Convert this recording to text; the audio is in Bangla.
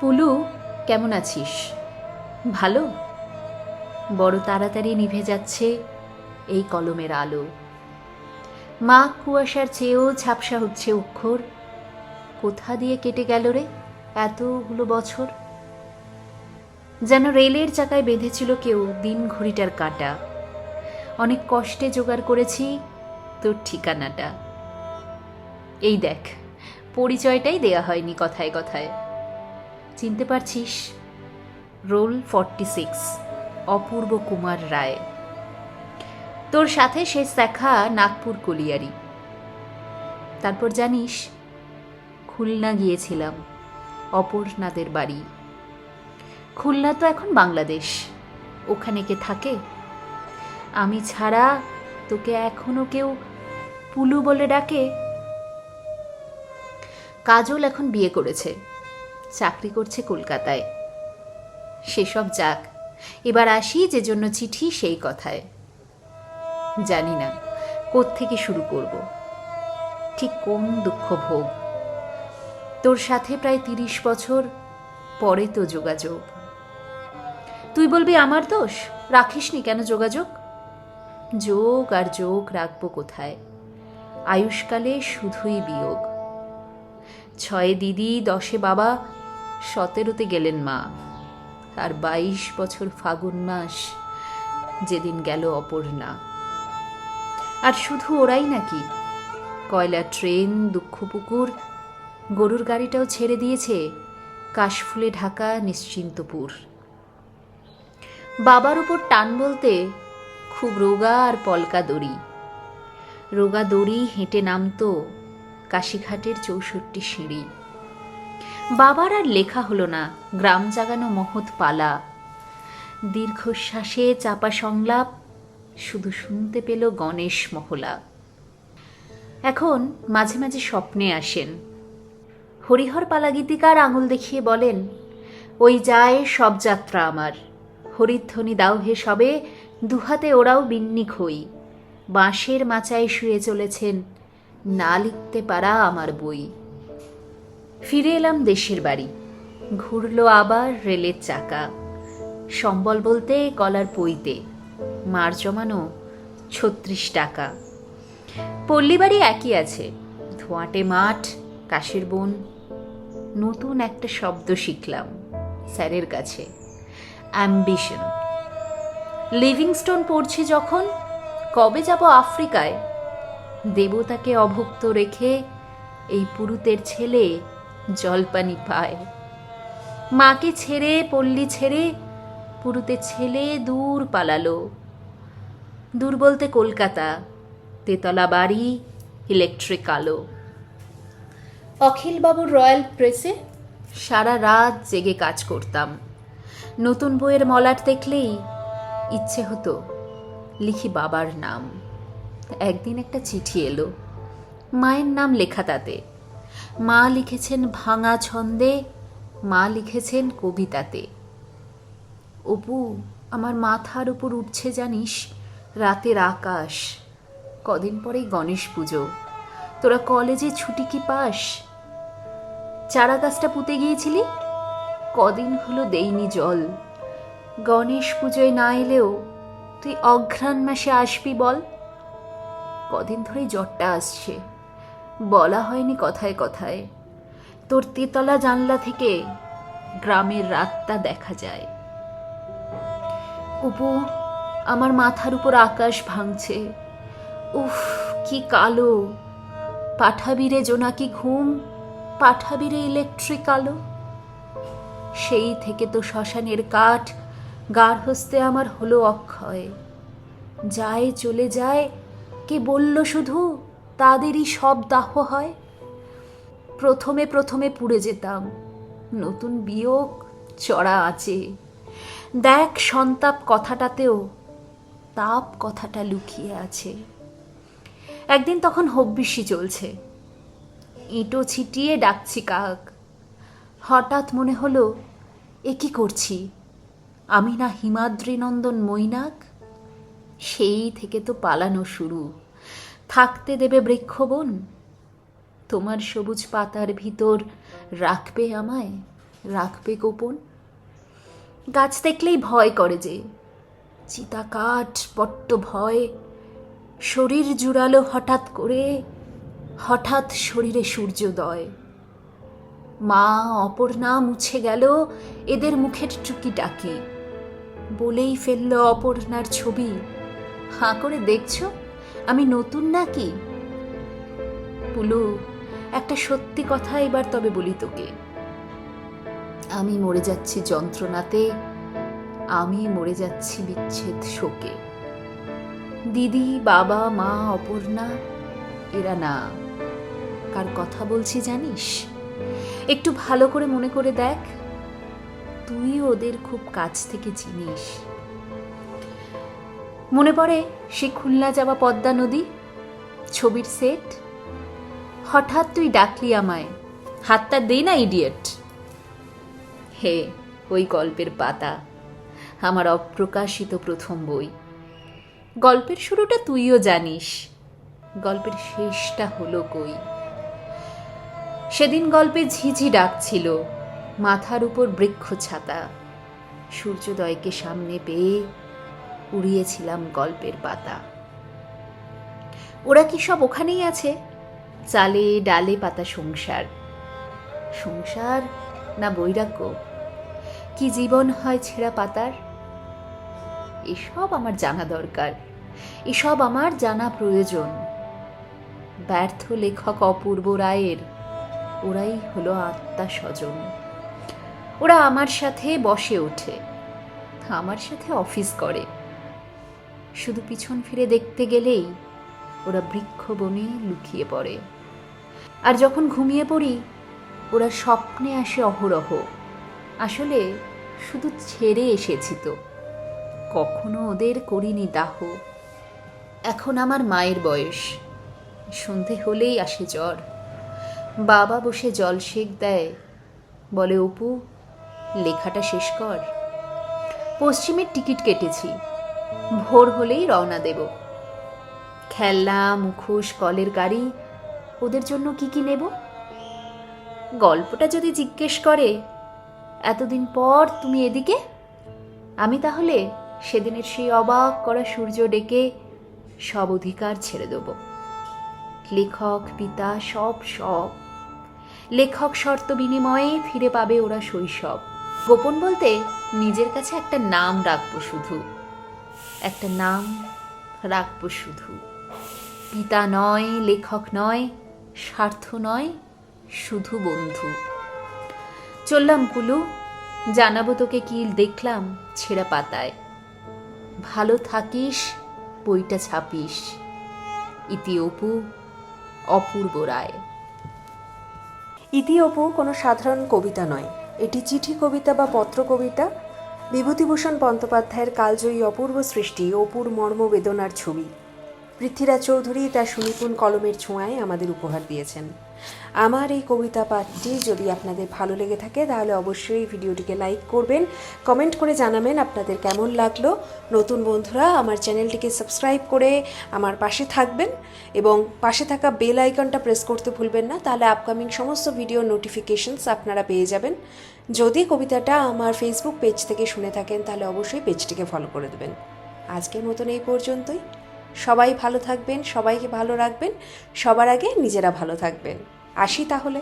পুলু, কেমন আছিস? ভালো? বড় তাড়াতাড়ি নিভে যাচ্ছে এই কলমের আলো। মা কুয়াশার চেয়েও ঝাপসা হচ্ছে অক্ষর। কোথা দিয়ে কেটে গেল রে এতগুলো বছর? যেন রেলের চাকায় বেঁধেছিল কেউ দিন ঘড়িটার কাটা। অনেক কষ্টে জোগাড় করেছি তোর ঠিকানাটা। এই দেখ, পরিচয়টাই দেয়া হয়নি কথায় কথায়। চিনতে পারছিস? Roll forty six, Apurba Kumar Roy. তোর সাথে শেষ দেখা নাগপুর কলিয়ারি। তারপর জানিস, খুলনা গিয়েছিলাম, অপর্ণাদের বাড়ি। খুলনা তো এখন বাংলাদেশ, ওখানে কে থাকে? আমি ছাড়া তোকে এখনও কেউ পুলু বলে ডাকে? কাজল এখন বিয়ে করেছে। চাকরি করছে কলকাতায়। সেসব যাক, এবার আসি যে জন্য চিঠি সেই কথায়। জানি না থেকে শুরু করব? ঠিক কোন দুঃখ ভোগ? তোর সাথে প্রায় তিরিশ বছর, পরে তো যোগাযোগ। তুই বলবি আমার দোষ? রাখিসনি কেন যোগাযোগ? যোগ আর যোগ রাখব কোথায়? আয়ুষ্কালে শুধুই বিয়োগ। ছয়ে দিদি, দশে বাবা সতেরোতে গেলেন মা। আর বাইশ বছর ফাগুন মাস যেদিন গেল অপর্ণা। আর শুধু ওরাই নাকি কয়লা, ট্রেন দুঃখপুকুর গরুর গাড়িটাও ছেড়ে দিয়েছে কাশফুলে ঢাকা, নিশ্চিন্তপুর। বাবার উপর টান বলতে খুব রোগা আর পলকা দড়ি। রোগা দড়ি হেঁটে নামতো কাশিঘাটের চৌষট্টি সিঁড়ি। বাবার আর লেখা হলো না, গ্রাম জাগানো মহৎ পালা। দীর্ঘশ্বাসে চাপা সংলাপ, শুধু শুনতে পেল গণেশ মহলা। এখন মাঝে মাঝে স্বপ্নে আসেন। হরিহর পালা গীতিকার আঙুল দেখিয়ে বলেন, ওই যায় সব যাত্রা আমার। হরিধ্বনি দাও হে সবে, দুহাতে ওরাও বিন্নিক হই। বাঁশের মাচায় শুয়ে চলেছেন, না লিখতে পারা আমার বই। ফিরে এলাম দেশের বাড়ি। ঘুরলো আবার রেলের চাকা। সম্বল বলতে কলার পইতে। মার জমানো ছত্রিশ টাকা। পল্লীবাড়ি একই আছে। ধোঁয়াটে মাঠ, কাশের বন। নতুন একটা শব্দ শিখলাম স্যারের কাছে। অ্যাম্বিশন। লিভিংস্টোন পড়ছি যখন, কবে যাব আফ্রিকায়? দেবতাকে অভুক্ত রেখে এই পুরুতের ছেলে জলপানি পায়। মাকে ছেড়ে, পল্লী ছেড়ে পুরুতে ছেলে দূর পালালো। দূর বলতে কলকাতা, তেতলা বাড়ি, ইলেকট্রিক আলো। অখিলবাবুর রয়্যাল প্রেসে সারা রাত জেগে কাজ করতাম। নতুন বইয়ের মলাট দেখলেই ইচ্ছে হতো লিখি বাবার নাম। একদিন একটা চিঠি এলো, মায়ের নাম লেখা তাতে। মা লিখেছেন ভাঙা ছন্দে, মা লিখেছেন কবিতাতে। অপু, আমার মাথার উপর উঠছে জানিস রাতের আকাশ, কদিন পরেই গণেশ পুজো। তোরা কলেজে ছুটি কি পাস? চারা গাছটা পুঁতে গিয়েছিলি? কদিন হলো দেইনি জল। গণেশ পুজোয় না এলেও তুই অঘ্রাণ মাসে আসবি বল? কদিন ধরেই জ্বরটা আসছে। বলা হয়নি কথায় কথায়। তোর তিতলা জানলা থেকে গ্রামের রাতটা দেখা যায়। উপু আমার মাথার উপর আকাশ ভাঙছে। উফ, কি কালো। পাঠাবিরে জোনাকি ঘুম? পাঠাবিরে ইলেকট্রিক আলো? সেই থেকে তো শ্মশানের কাঠ গার হস্তে আমার হলো অক্ষয়। যায় চলে যায়, কে বলল শুধু? তাদেরই সব দাহ হয়। প্রথমে প্রথমে পুড়ে যেতাম। নতুন বিয়োগ চড়া আছে। দেখ সন্তাপ কথাটাতেও, তাপ কথাটা লুকিয়ে আছে। একদিন তখন হব্বিসি চলছে। ইঁটো ছিটিয়ে ডাকছি কাক। হঠাৎ মনে হলো, এ কি করছি? আমি না হিমাদ্রিনন্দন মৈনাক? সেই থেকে তো পালানো শুরু। থাকতে দেবে বৃক্ষবন। তোমার সবুজ পাতার ভিতর রাখবে আমায়, রাখবে গোপন। গাছ দেখলেই ভয় করে যে চিতা কাঠ বট্ট ভয়। শরীর জুড়ালো হঠাৎ করে, হঠাৎ শরীরে সূর্যোদয়। মা অপর্ণা মুছে গেল এদের মুখের টুকিটাকি। বলেই ফেলল অপর্ণার ছবি। হাঁ করে দেখছ? আমি নতুন নাকি? পুলু, একটা সত্যি কথা এবার তবে বলি তোকে। আমি মরে যাচ্ছি যন্ত্রণাতে, আমি মরে যাচ্ছি বিচ্ছেদ শোকে। দিদি, বাবা, মা, অপর্ণা, এরা না। কার কথা বলছি জানিস? একটু ভালো করে মনে করে দেখ, তুই ওদের খুব কাছ থেকে চিনিস। মনে পড়ে সে খুলনা যাওয়া পদ্মা নদী? ছবির সেট হঠাৎ তুই ডাকলি আমায়। হাতটা দে না ইডিয়েট হে, ওই গল্পের পাতা। আমার অপ্রকাশিত প্রথম বই। গল্পের শুরুটা তুইও জানিস। গল্পের শেষটা হলো কই? সেদিন গল্পে ঝিঝি ডাকছিল মাথার উপর বৃক্ষ ছাতা। সূর্যোদয়কে সামনে পেয়ে উড়িয়েছিলাম গল্পের পাতা। ওরা কি সব ওখানেই আছে? চালে ডালে পাতা সংসার। সংসার না বৈরাগ্য? কি জীবন হয় ছেঁড়া পাতার? এসব আমার জানা দরকার। এসব আমার জানা প্রয়োজন। ব্যর্থ লেখক অপূর্ব রায়ের ওরাই হলো আত্মা স্বজন। ওরা আমার সাথে বসে ওঠে। আমার সাথে অফিস করে। শুধু পিছন ফিরে দেখতে গেলেই ওরা বৃক্ষ বনে লুকিয়ে পড়ে। আর যখন ঘুমিয়ে পড়ি, ওরা স্বপ্নে আসে অহরহ। আসলে শুধু ছেড়ে এসেছি তো। কখনো ওদের করিনি দাহ। এখন আমার মায়ের বয়স। সন্ধে হলেই আসে জ্বর। বাবা বসে জল সেক দেয়। বলে, অপু, লেখাটা শেষ কর। পশ্চিমের টিকিট কেটেছি। ভোর হলেই রওনা দেব। খেলনা, মুখোশ, কলের গাড়ি, ওদের জন্য কি কি নেব? গল্পটা যদি জিজ্ঞেস করে, এতদিন পর তুমি এদিকে? আমি তাহলে সেদিনের সেই অবাক করা সূর্য ডেকে সব অধিকার ছেড়ে দেব। লেখক, পিতা, সব সব। লেখক শর্ত বিনিময়ে ফিরে পাবে ওরা শৈশব। গোপন বলতে নিজের কাছে একটা নাম রাখব শুধু। একটা নাম রাখব শুধু। পিতা নয়, লেখক নয়, স্বার্থ নয়, শুধু বন্ধু। চললাম কুলু, জানাব তোকে কি দেখলাম ছেঁড়া পাতায়। ভালো থাকিস, বইটা ছাপিস। ইতি অপু, অপূর্ব রায়। ইতি অপু কোনো সাধারণ কবিতা নয়। এটি চিঠি কবিতা বা পত্র কবিতা বিভূতিভূষণ বন্দ্যোপাধ্যায়ের কালজয়ী অপূর্ব সৃষ্টি অপুর মর্মবেদনার ছবি। পৃথ্বীরাজ চৌধুরী তার সুনিপুণ কলমের ছোঁয়ায় আমাদের উপহার দিয়েছেন। আমার এই কবিতা পাঠটি যদি আপনাদের ভালো লেগে থাকে, তাহলে অবশ্যই ভিডিওটিকে লাইক করবেন, কমেন্ট করে জানাবেন আপনাদের কেমন লাগল। নতুন বন্ধুরা, আমার চ্যানেলটিকে সাবস্ক্রাইব করে আমার পাশে থাকবেন এবং পাশে থাকা বেল আইকনটা প্রেস করতে ভুলবেন না, তাহলে আপকামিং সমস্ত ভিডিও নোটিফিকেশনস আপনারা পেয়ে যাবেন। যদি কবিতাটা আমার ফেসবুক পেজ থেকে শুনে থাকেন, তাহলে অবশ্যই পেজটিকে ফলো করে দেবেন। আজকের মতন এই পর্যন্তই। সবাই ভালো থাকবেন সবাইকে ভালো রাখবেন সবার আগে নিজেরা ভালো থাকবেন। আসি তাহলে।